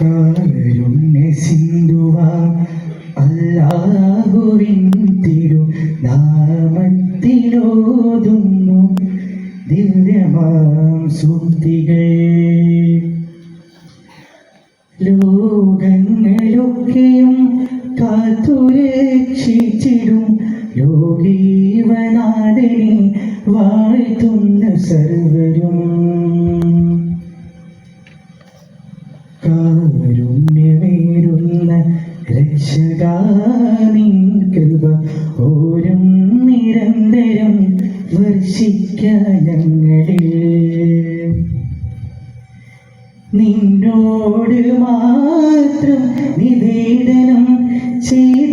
കാരുണ്യ സിന്ധുവാ അല്ലാഹുവിൻ തിരു നാമത്തിലോതുന്നു ദിവ്യമാം സൂക്തികൾ. ലോകങ്ങളൊക്കെയും കാത്തുരക്ഷിച്ചിടും ലോകീവനാഥനെ വാഴ്ത്തുന്ന സർവരും. രക്ഷകാനിൻ കൃപ ഓരും നിരന്തരം വർഷിക്കാനങ്ങളിൽ നിന്നോട് മാത്രം നിവേദനം ചെയ്തിടും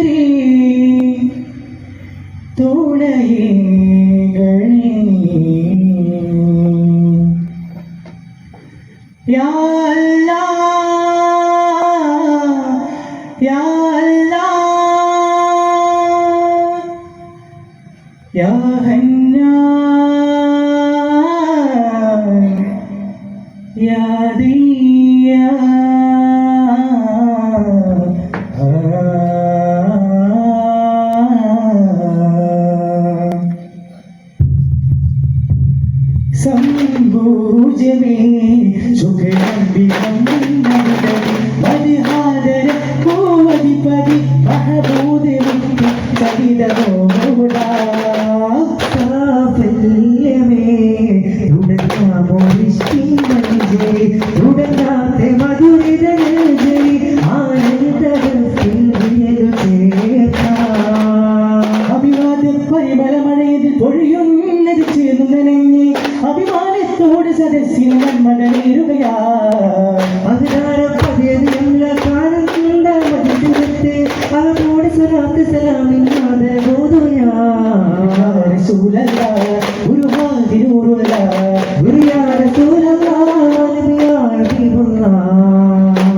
தோழரே தோழையேங்களே யாழ்லா யாழ்லா யாஹன்னா யா സംഭൂജമേ സുഖനന്ദിതം മതിഹാദര കോവതിപതി മഹബൂദമുക്തി സവിതമോടാ സാഫല്യമേ റസൂലല്ല ഗുരുഹാദിനൂറുല്ല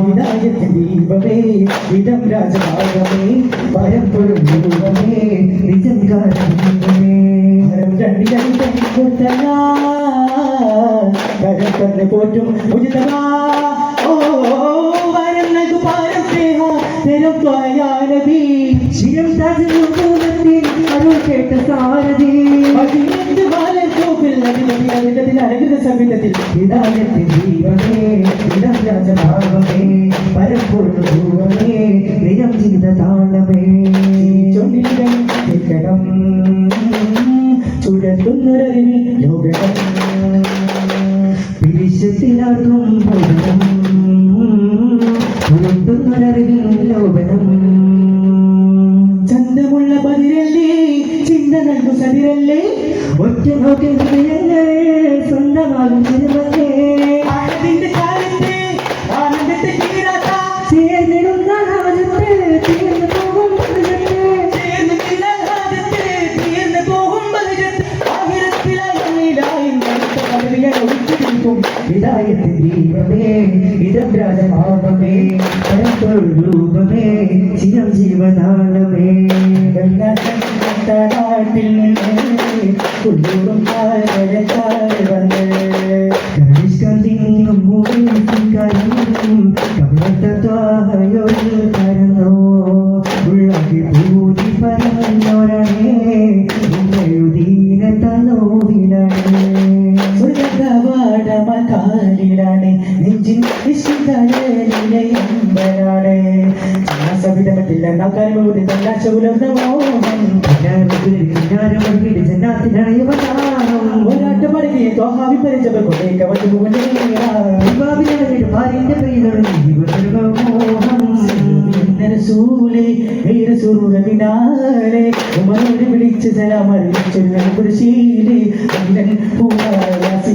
വിനായകൻ ദീപമേ ഇടം രാജഭാഗമേ പരമ്പൊരും രൂപമേ നിജം കാരണമേ രണ്ട് രണ്ട് കൊടുത്തല്ല കരം തന്നെ പോറ്റും ഉചിതമാ ഓ വരം നൽകു പാരം സ്നേഹ തരം ത്വയാനബി ശിരം അരുൾ കേട്ട സാരഥി. അനുകൃത സംവിധത്തിൽ ഹിതായത്തിൽ ദീപമേ ഇടം രാജഭാവമേ പരപ്പൊരു ഭൂവമേ നിരം ചെയ്ത താളമേ. ചൊല്ലിടം തിക്കണം ചുഴത്തുന്നൊരറിവിൽ ലോകടം. പിരിശത്തിലാർക്കും ഒറ്റ നോക്കിൽ ഹൃദയങ്ങൾ സ്വന്തമാകും തിരുമലേ ചേർന്നിടുന്ന രാജത്തെ തീർന്നു പോകും രാജ്യത്തെ തീർന്ന് പോകും നിൽക്കും ഹിതായത്തിൽ ദീപമേ ഇടം രാജഭാവമേ പരപ്പൊരു രൂപമേ ചിരം ജീവനാളമേ നാട്ടിൽ സുരകവാടമകാലിലാണ് നെഞ്ചിൻ നിശ്ചിതനിലയമ്പലാണ് സവിധമത്തില്ല നാക്കാനുഭൂതി തല്ലാശ ഉലർന്ന മോഹം ഒരാട്ട് പടകിയെ തോഹാവി പരിചവ കൊണ്ടേക്ക വട്ടുപോലെ റസൂലേ റസൂലിനാലെ ഉമരോട് വിളിച്ച് സലാം അറിയിച്ചൊരു കുരിശീലേ പൂവാസി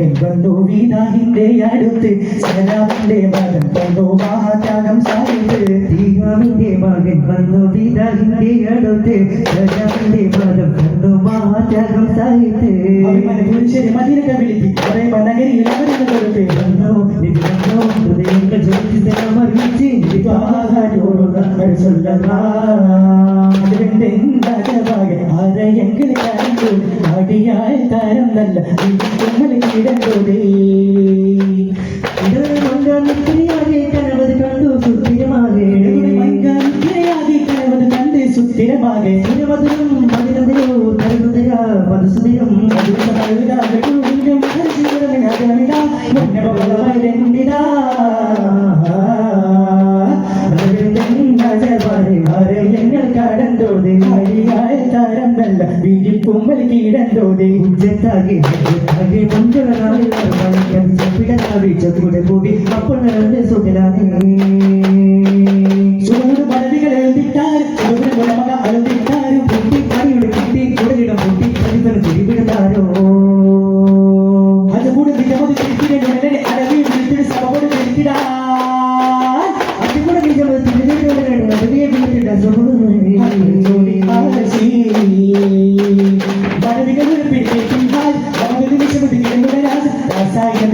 മകൻ വന്നു വീണാഹിന്റെ അടുത്ത്. സലാമിന്റെ മകൻ വന്നു മഹാത്യാഗം സാഹിത് ദീഹാമിന്റെ മകൻ വന്നു വീണാഹിന്റെ അടുത്ത്. സലാമിന്റെ മകൻ വന്നു മഹാത്യാഗം അഭിമാന പുരുഷരെ മദീനക വിളിക്ക്. കുറെ നഗരിയിൽ അവരുടെ കൊടുത്ത് വന്നു വന്നു ഹൃദയങ്ങൾ ജ്യോതിസ് സമർപ്പിച്ച് അടിയായ താരം നല്ല ഇടണ്ടോടേ നിത്രിയാകെ കനവത് കണ്ടു സുസ്ഥിരമാകെ. മൈകാനിക്കയാതി കണ്ട് സുസ്ഥിരമാകെ. മധുരം മധുരതയോ തരുണതയാ മധുസുതയം ിടന്തോടെ ഉജ്ജത്താകെ ഉജ്ജത്താകെ. മുൻകളാണ് കളിക്കാൻ ചെപ്പിടനാവി ചതുരുടെ ഭൂമി അപ്പോൾ നടന്ന് സുഖലാനേ ചൂട്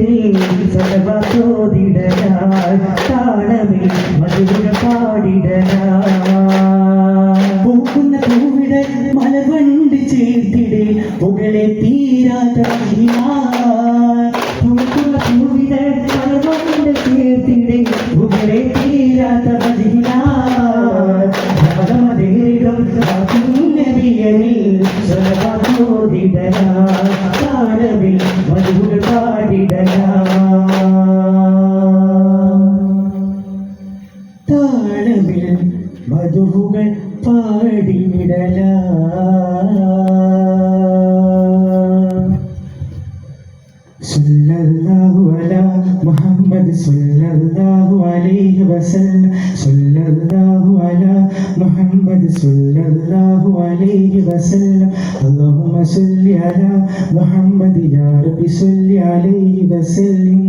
నీ జగవతో దిడగా മധുവുകൾ പാടിയിടല സല്ലല്ലാഹു അല മുഹമ്മദ് സല്ലല്ലാഹു അലൈഹി വസല്ലം. സല്ലല്ലാഹു അല മുഹമ്മദ് സല്ലല്ലാഹു അലൈഹി വസല്ലം. അല്ലാഹുമ്മ സല്ലി അല മുഹമ്മദ് യാ റബ്ബി സല്ലി അലൈഹി വസല്ലം.